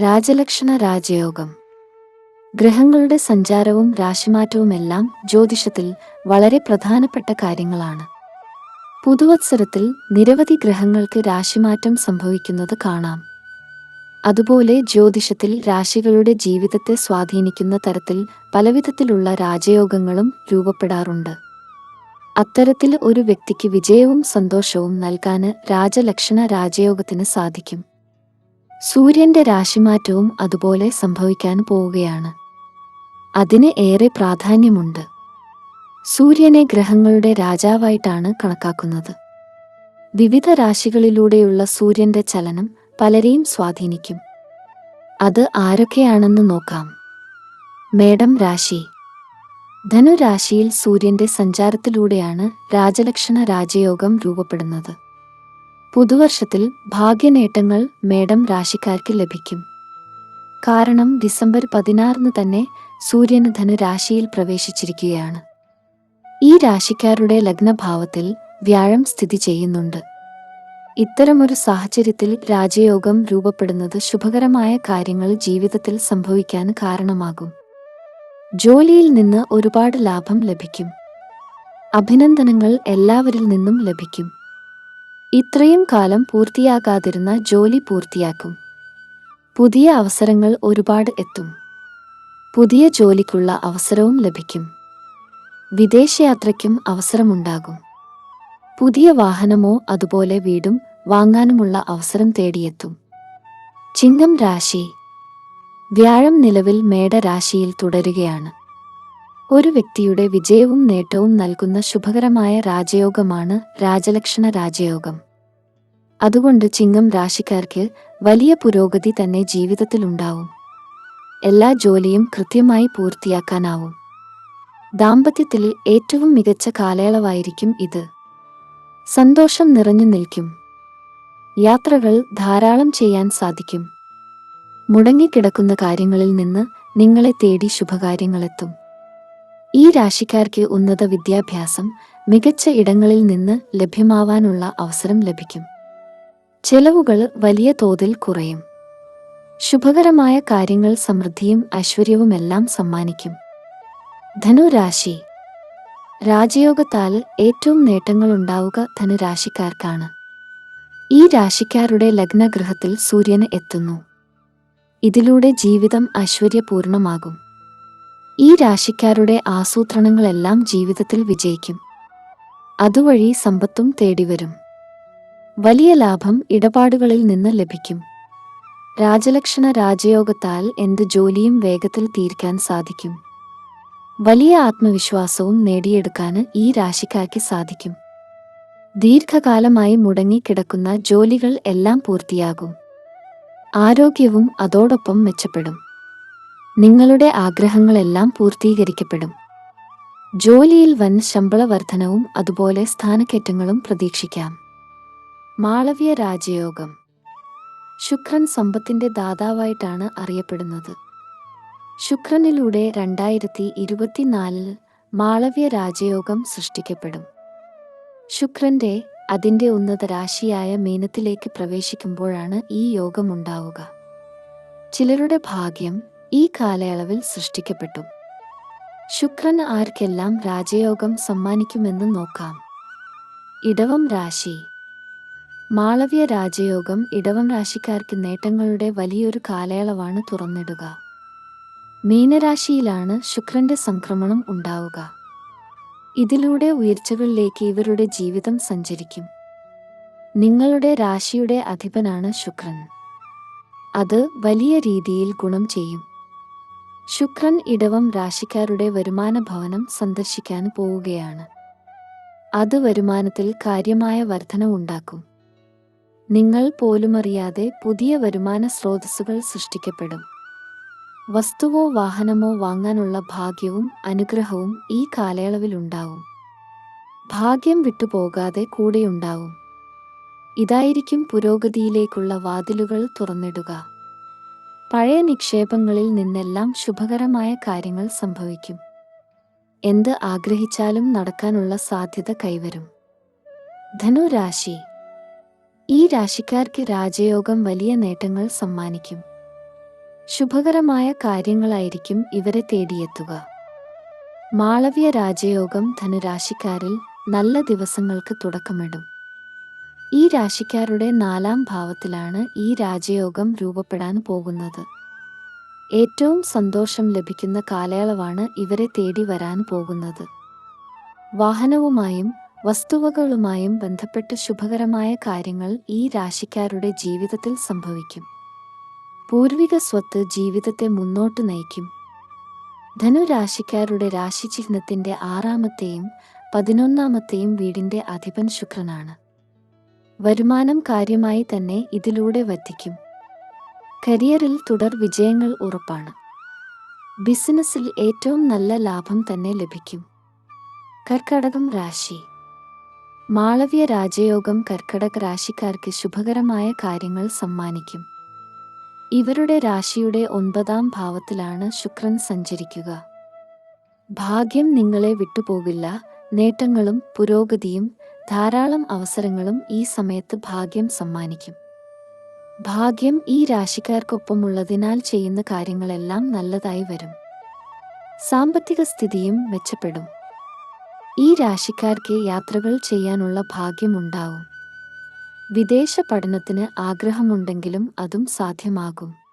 രാജലക്ഷണ രാജയോഗം. ഗ്രഹങ്ങളുടെ സഞ്ചാരവും രാശിമാറ്റവുമെല്ലാം ജ്യോതിഷത്തിൽ വളരെ പ്രധാനപ്പെട്ട കാര്യങ്ങളാണ്. പുതുവത്സരത്തിൽ നിരവധി ഗ്രഹങ്ങൾക്ക് രാശിമാറ്റം സംഭവിക്കുന്നത് കാണാം. അതുപോലെ ജ്യോതിഷത്തിൽ രാശികളുടെ ജീവിതത്തെ സ്വാധീനിക്കുന്ന തരത്തിൽ പലവിധത്തിലുള്ള രാജയോഗങ്ങളും രൂപപ്പെടാറുണ്ട്. അത്തരത്തിൽ ഒരു വ്യക്തിക്ക് വിജയവും സന്തോഷവും നൽകാന് രാജലക്ഷണ രാജയോഗത്തിന് സാധിക്കും. സൂര്യന്റെ രാശിമാറ്റവും അതുപോലെ സംഭവിക്കാൻ പോവുകയാണ്. അതിന് ഏറെ പ്രാധാന്യമുണ്ട്. സൂര്യനെ ഗ്രഹങ്ങളുടെ രാജാവായിട്ടാണ് കണക്കാക്കുന്നത്. വിവിധ രാശികളിലൂടെയുള്ള സൂര്യന്റെ ചലനം പലരെയും സ്വാധീനിക്കും. അത് ആരൊക്കെയാണെന്ന് നോക്കാം. മേഡം രാശി. ധനുരാശിയിൽ സൂര്യന്റെ സഞ്ചാരത്തിലൂടെയാണ് രാജലക്ഷണ രാജയോഗം രൂപപ്പെടുന്നത്. പുതുവർഷത്തിൽ ഭാഗ്യനേട്ടങ്ങൾ മേടം രാശിക്കാർക്ക് ലഭിക്കും. കാരണം ഡിസംബർ പതിനാറിന് തന്നെ സൂര്യൻ ധനുരാശിയിൽ പ്രവേശിച്ചിരിക്കുകയാണ്. ഈ രാശിക്കാരുടെ ലഗ്നഭാവത്തിൽ വ്യാഴം സ്ഥിതി ചെയ്യുന്നുണ്ട്. ഇത്തരമൊരു സാഹചര്യത്തിൽ രാജയോഗം രൂപപ്പെടുന്നത് ശുഭകരമായ കാര്യങ്ങൾ ജീവിതത്തിൽ സംഭവിക്കാൻ കാരണമാകും. ജോലിയിൽ നിന്ന് ഒരുപാട് ലാഭം ലഭിക്കും. അഭിനന്ദനങ്ങൾ എല്ലാവരിൽ നിന്നും ലഭിക്കും. ഇത്രയും കാലം പൂർത്തിയാകാതിരുന്ന ജോലി പൂർത്തിയാക്കും. പുതിയ അവസരങ്ങൾ ഒരുപാട് എത്തും. പുതിയ ജോലിക്കുള്ള അവസരവും ലഭിക്കും. വിദേശയാത്രയ്ക്കും അവസരമുണ്ടാകും. പുതിയ വാഹനമോ അതുപോലെ വീടും വാങ്ങാനുമുള്ള അവസരം തേടിയെത്തും. ചിങ്ങം രാശി. വ്യാഴം നിലവിൽ മേടരാശിയിൽ തുടരുകയാണ്. ഒരു വ്യക്തിയുടെ വിജയവും നേട്ടവും നൽകുന്ന ശുഭകരമായ രാജയോഗമാണ് രാജലക്ഷണ രാജയോഗം. അതുകൊണ്ട് ചിങ്ങം രാശിക്കാർക്ക് വലിയ പുരോഗതി തന്നെ ജീവിതത്തിലുണ്ടാവും എല്ലാ ജോലിയും കൃത്യമായി പൂർത്തിയാക്കാനാവും. ദാമ്പത്യത്തിൽ ഏറ്റവും മികച്ച കാലയളവായിരിക്കും ഇത്. സന്തോഷം നിറഞ്ഞു നിൽക്കും. യാത്രകൾ ധാരാളം ചെയ്യാൻ സാധിക്കും. മുടങ്ങിക്കിടക്കുന്ന കാര്യങ്ങളിൽ നിന്ന് നിങ്ങളെ തേടി ശുഭകാര്യങ്ങളെത്തും. ഈ രാശിക്കാർക്ക് ഉന്നത വിദ്യാഭ്യാസം മികച്ച ഇടങ്ങളിൽ നിന്ന് ലഭ്യമാവാനുള്ള അവസരം ലഭിക്കും. ചെലവുകൾ വലിയ തോതിൽ കുറയും. ശുഭകരമായ കാര്യങ്ങൾ സമൃദ്ധിയും ഐശ്വര്യവുമെല്ലാം സമ്മാനിക്കും. ധനുരാശി. രാജയോഗത്താൽ ഏറ്റവും നേട്ടങ്ങളുണ്ടാവുക ധനുരാശിക്കാർക്കാണ്. ഈ രാശിക്കാരുടെ ലഗ്നഗ്രഹത്തിൽ സൂര്യന് എത്തുന്നു. ഇതിലൂടെ ജീവിതം ഐശ്വര്യപൂർണമാകും. ഈ രാശിക്കാരുടെ ആസൂത്രണങ്ങളെല്ലാം ജീവിതത്തിൽ വിജയിക്കും. അതുവഴി സമ്പത്തും തേടിവരും. വലിയ ലാഭം ഇടപാടുകളിൽ നിന്ന് ലഭിക്കും. രാജലക്ഷണ രാജയോഗത്താൽ എന്ത് ജോലിയും വേഗത്തിൽ തീർക്കാൻ സാധിക്കും. വലിയ ആത്മവിശ്വാസവും നേടിയെടുക്കാൻ ഈ രാശിക്കാർക്ക് സാധിക്കും. ദീർഘകാലമായി മുടങ്ങിക്കിടക്കുന്ന ജോലികൾ എല്ലാം പൂർത്തിയാകും. ആരോഗ്യവും അതോടൊപ്പം മെച്ചപ്പെടും. നിങ്ങളുടെ ആഗ്രഹങ്ങളെല്ലാം പൂർത്തീകരിക്കപ്പെടും. ജോലിയിൽ വൻ ശമ്പള വർധനവും അതുപോലെ സ്ഥാനക്കയറ്റങ്ങളും പ്രതീക്ഷിക്കാം. മാളവ്യ രാജയോഗം. ശുക്രൻ സമ്പത്തിന്റെ ദാതാവായിട്ടാണ് അറിയപ്പെടുന്നത്. ശുക്രനിലൂടെ രണ്ടായിരത്തി ഇരുപത്തിനാലിൽ മാളവ്യ രാജയോഗം സൃഷ്ടിക്കപ്പെടും. ശുക്രന്റെ അതിന്റെ ഉന്നത രാശിയായ മീനത്തിലേക്ക് പ്രവേശിക്കുമ്പോഴാണ് ഈ യോഗമുണ്ടാവുക ചിലരുടെ ഭാഗ്യം ഈ കാലയളവിൽ സൃഷ്ടിക്കപ്പെട്ടു. ശുക്രൻ ആർക്കെല്ലാം രാജയോഗം സമ്മാനിക്കുമെന്ന് നോക്കാം. ഇടവം രാശി. മാളവ്യ രാജയോഗം ഇടവം രാശിക്കാർക്ക് നേട്ടങ്ങളുടെ വലിയൊരു കാലയളവാണ് തുറന്നിടുക. മീനരാശിയിലാണ് ശുക്രന്റെ സംക്രമണം ഉണ്ടാവുക. ഇതിലൂടെ ഉയർച്ചകളിലേക്ക് ഇവരുടെ ജീവിതം സഞ്ചരിക്കും. നിങ്ങളുടെ രാശിയുടെ അധിപനാണ് ശുക്രൻ. അത് വലിയ രീതിയിൽ ഗുണം ചെയ്യും. ശുക്രൻ ഇടവം രാശിക്കാരുടെ വരുമാന ഭവനം സന്ദർശിക്കാൻ പോവുകയാണ്. അത് വരുമാനത്തിൽ കാര്യമായ വർധനവുണ്ടാക്കും നിങ്ങൾ പോലുമറിയാതെ പുതിയ വരുമാന സ്രോതസ്സുകൾ സൃഷ്ടിക്കപ്പെടും. വസ്തുവോ വാഹനമോ വാങ്ങാനുള്ള ഭാഗ്യവും അനുഗ്രഹവും ഈ കാലയളവിലുണ്ടാവും ഭാഗ്യം വിട്ടുപോകാതെ കൂടെയുണ്ടാവും. ഇതായിരിക്കും പുരോഗതിയിലേക്കുള്ള വാതിലുകൾ തുറന്നിടുക. പഴയ നിക്ഷേപങ്ങളിൽ നിന്നെല്ലാം ശുഭകരമായ കാര്യങ്ങൾ സംഭവിക്കും. എന്ത് ആഗ്രഹിച്ചാലും നടക്കാനുള്ള സാധ്യത കൈവരും. ധനുരാശി. ഈ രാശിക്കാർക്ക് രാജയോഗം വലിയ നേട്ടങ്ങൾ സമ്മാനിക്കും. ശുഭകരമായ കാര്യങ്ങളായിരിക്കും ഇവരെ തേടിയെത്തുക. മാളവ്യ രാജയോഗം ധനുരാശിക്കാരിൽ നല്ല ദിവസങ്ങൾക്ക് തുടക്കമിടും. ഈ രാശിക്കാരുടെ നാലാം ഭാവത്തിലാണ് ഈ രാജയോഗം രൂപപ്പെടാൻ പോകുന്നത്. ഏറ്റവും സന്തോഷം ലഭിക്കുന്ന കാലയളവാണ് ഇവരെ തേടി വരാൻ പോകുന്നത്. വാഹനവുമായും വസ്തുവകളുമായും ബന്ധപ്പെട്ട ശുഭകരമായ കാര്യങ്ങൾ ഈ രാശിക്കാരുടെ ജീവിതത്തിൽ സംഭവിക്കും. പൂർവിക സ്വത്ത് ജീവിതത്തെ മുന്നോട്ട് നയിക്കും. ധനുരാശിക്കാരുടെ രാശിചിഹ്നത്തിന്റെ ആറാമത്തെയും പതിനൊന്നാമത്തെയും വീടിന്റെ അധിപൻ ശുക്രനാണ്. വരുമാനം കാര്യമായി തന്നെ ഇതിലൂടെ വധിക്കും കരിയറിൽ തുടർ വിജയങ്ങൾ ഉറപ്പാണ്. ബിസിനസ്സിൽ ഏറ്റവും നല്ല ലാഭം തന്നെ ലഭിക്കും. കർക്കടകം രാശി. മാളവ്യ രാജയോഗം കർക്കടക രാശിക്കാർക്ക് ശുഭകരമായ കാര്യങ്ങൾ സമ്മാനിക്കും. ഇവരുടെ രാശിയുടെ ഒൻപതാം ഭാവത്തിലാണ് ശുക്രൻ സഞ്ചരിക്കുക. ഭാഗ്യം നിങ്ങളെ വിട്ടുപോകില്ല നേട്ടങ്ങളും പുരോഗതിയും ധാരാളം അവസരങ്ങളും ഈ സമയത്ത് ഭാഗ്യം സമ്മാനിക്കും. ഭാഗ്യം ഈ രാശിക്കാർക്കൊപ്പമുള്ളതിനാൽ ചെയ്യുന്ന കാര്യങ്ങളെല്ലാം നല്ലതായി വരും. സാമ്പത്തിക സ്ഥിതിയും മെച്ചപ്പെടും. ഈ രാശിക്കാർക്ക് യാത്രകൾ ചെയ്യാനുള്ള ഭാഗ്യമുണ്ടാവും. വിദേശ പഠനത്തിന് ആഗ്രഹമുണ്ടെങ്കിലും അതും സാധ്യമാകും.